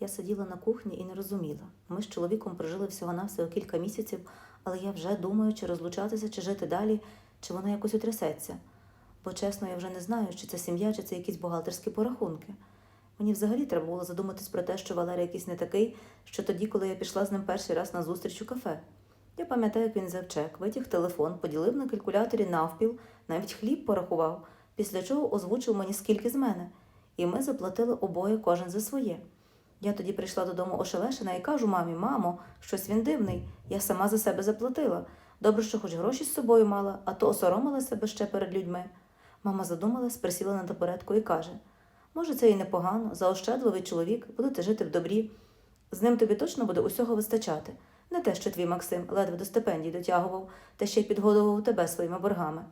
Я сиділа на кухні і не розуміла. Ми з чоловіком прожили всього-навсього кілька місяців, але я вже думаю, чи розлучатися, чи жити далі, чи воно якось утрясеться. Бо чесно, я вже не знаю, чи це сім'я, чи це якісь бухгалтерські порахунки. Мені взагалі треба було задуматись про те, що Валерій якийсь не такий, що тоді, коли я пішла з ним перший раз на зустріч у кафе. Я пам'ятаю, як він взяв чек, витяг телефон, поділив на калькуляторі навпіл, навіть хліб порахував, після чого озвучив мені скільки з мене. І ми заплатили обоє кожен за своє. Я тоді прийшла додому ошелешена і кажу мамі, мамо, щось він дивний, я сама за себе заплатила. Добре, що хоч гроші з собою мала, а то осоромила себе ще перед людьми. Мама задумалась, присіла на табуретку і каже: може, це і непогано, заощадливий чоловік, будете жити в добрі. З ним тобі точно буде усього вистачати. Не те, що твій Максим ледве до стипендії дотягував, та ще й підгодував тебе своїми боргами.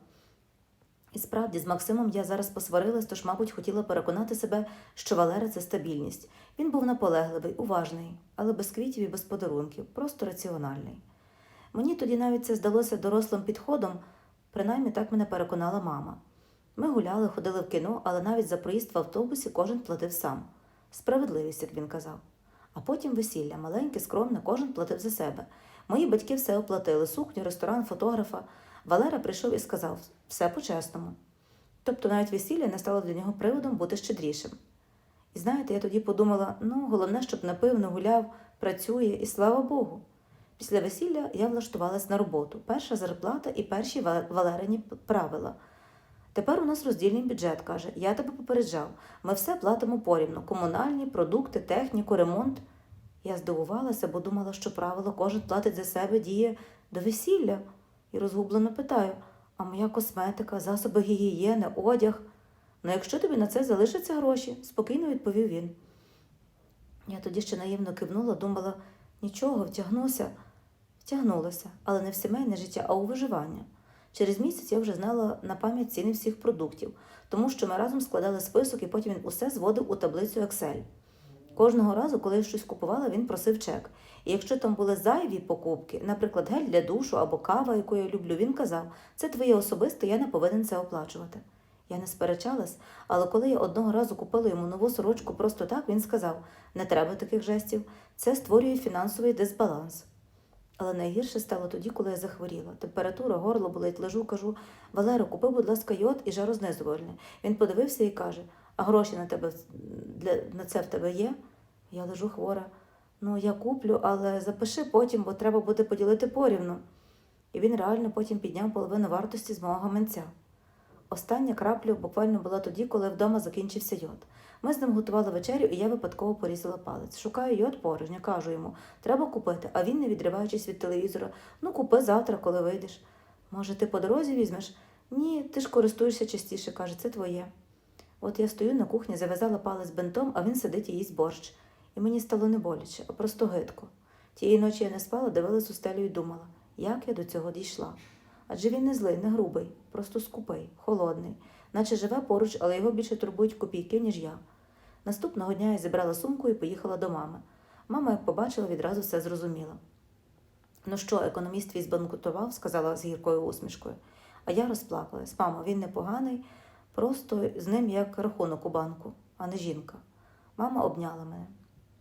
І справді, з Максимом я зараз посварилась, тож, мабуть, хотіла переконати себе, що Валера це стабільність. Він був наполегливий, уважний, але без квітів і без подарунків, просто раціональний. Мені тоді навіть це здалося дорослим підходом, принаймні так мене переконала мама. Ми гуляли, ходили в кіно, але навіть за проїзд в автобусі кожен платив сам. Справедливість, як він казав. А потім весілля, маленьке, скромне, кожен платив за себе. Мої батьки все оплатили: сукню, ресторан, фотографа. Валера прийшов і сказав все по-чесному. Тобто навіть весілля не стало для нього приводом бути щедрішим. І знаєте, я тоді подумала: ну, головне, щоб не гуляв, працює, і слава Богу. Після весілля я влаштувалась на роботу. Перша зарплата і перші Валерині правила. Тепер у нас роздільний бюджет, каже. Я тебе попереджав. Ми все платимо порівну: комунальні, продукти, техніку, ремонт. Я здивувалася, бо думала, що правило кожен платить за себе діє до весілля. І розгублено питаю: а моя косметика, засоби гігієни, одяг? Ну, якщо тобі на це залишаться гроші, спокійно відповів він. Я тоді ще наївно кивнула, думала, нічого, втягнуся. Втягнулася, але не в сімейне життя, а у виживання. Через місяць я вже знала на пам'ять ціни всіх продуктів, тому що ми разом складали список і потім він усе зводив у таблицю Excel. Кожного разу, коли я щось купувала, він просив чек. І якщо там були зайві покупки, наприклад, гель для душу або кава, яку я люблю, він казав, це твоє особисте, я не повинен це оплачувати. Я не сперечалась, але коли я одного разу купила йому нову сорочку просто так, він сказав: не треба таких жестів, це створює фінансовий дисбаланс. Але найгірше стало тоді, коли я захворіла. Температура, горло болить, лежу, кажу: Валеро, купи, будь ласка, йод і жарознизувальне. Він подивився і каже: А гроші на тебе для на це в тебе є? Я лежу хвора. Ну, я куплю, але запиши потім, бо треба буде поділити порівну. І він реально потім підняв половину вартості з мого гаманця. Остання крапля буквально була тоді, коли вдома закінчився йод. Ми з ним готували вечерю, і я випадково порізала палець. Шукаю йод порожня, кажу йому, треба купити, а він, не відриваючись від телевізора, ну купи завтра, коли вийдеш. Може, ти по дорозі візьмеш? Ні, ти ж користуєшся частіше, каже, це твоє. От я стою на кухні, зав'язала палець бинтом, а він сидить і їсть борщ. І мені стало не боляче, а просто гидко. Тієї ночі я не спала, дивилась у стелю і думала, як я до цього дійшла. Адже він не злий, не грубий, просто скупий, холодний, наче живе поруч, але його більше турбують копійки, ніж я. Наступного дня я зібрала сумку і поїхала до мами. Мама, як побачила, відразу все зрозуміла. Ну що, економіст твій збанкрутував, сказала з гіркою усмішкою. А я розплакалась. Мамо, він непоганий, просто з ним як рахунок у банку, а не жінка. Мама обняла мене.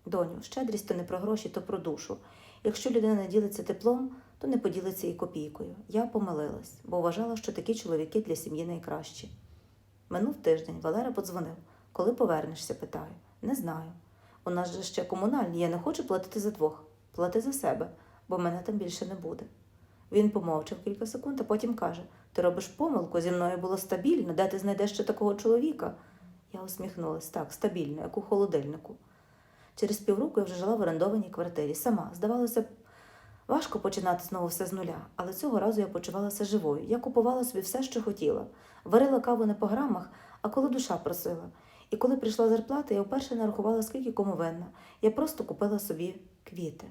Доню, щедрість то не про гроші, то про душу. Якщо людина не ділиться теплом, то не поділиться і копійкою. Я помилилась, бо вважала, що такі чоловіки для сім'ї найкращі. Минув тиждень, Валера подзвонив. Коли повернешся, питаю. Не знаю. У нас же ще комунальні, я не хочу платити за двох. Плати за себе, бо мене там більше не буде. Він помовчав кілька секунд, а потім каже: Ти робиш помилку, зі мною було стабільно, де ти знайдеш ще такого чоловіка? Я усміхнулась так, стабільно, як у холодильнику. Через півроку я вже жила в орендованій квартирі сама. Здавалося б, важко починати знову все з нуля, але цього разу я почувалася живою. Я купувала собі все, що хотіла. Варила каву не по грамах, а коли душа просила. І коли прийшла зарплата, я вперше нарахувала, скільки кому винна. Я просто купила собі квіти.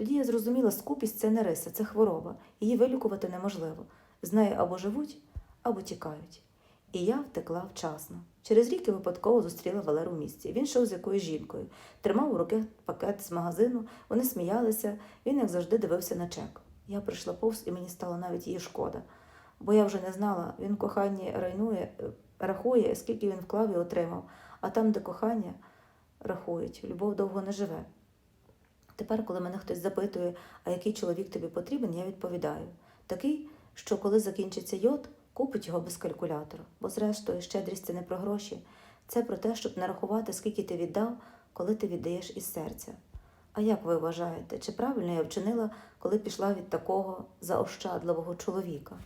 Тоді я зрозуміла, скупість це не риса, це хвороба. Її вилікувати неможливо. З нею або живуть, або тікають. І я втекла вчасно. Через рік я випадково зустріла Валеру в місті. Він йшов з якоюсь жінкою, тримав у руки пакет з магазину, вони сміялися, він, як завжди, дивився на чек. Я прийшла повз, і мені стало навіть її шкода. Бо я вже не знала, він кохання райнує, рахує, скільки він вклав і отримав. А там, де кохання, рахують, любов довго не живе. Тепер, коли мене хтось запитує, а який чоловік тобі потрібен, я відповідаю: такий, що коли закінчиться йод, купить його без калькулятора. Бо, зрештою, щедрість це не про гроші, це про те, щоб нарахувати, скільки ти віддав, коли ти віддаєш із серця. А як ви вважаєте, чи правильно я вчинила, коли пішла від такого заощадливого чоловіка?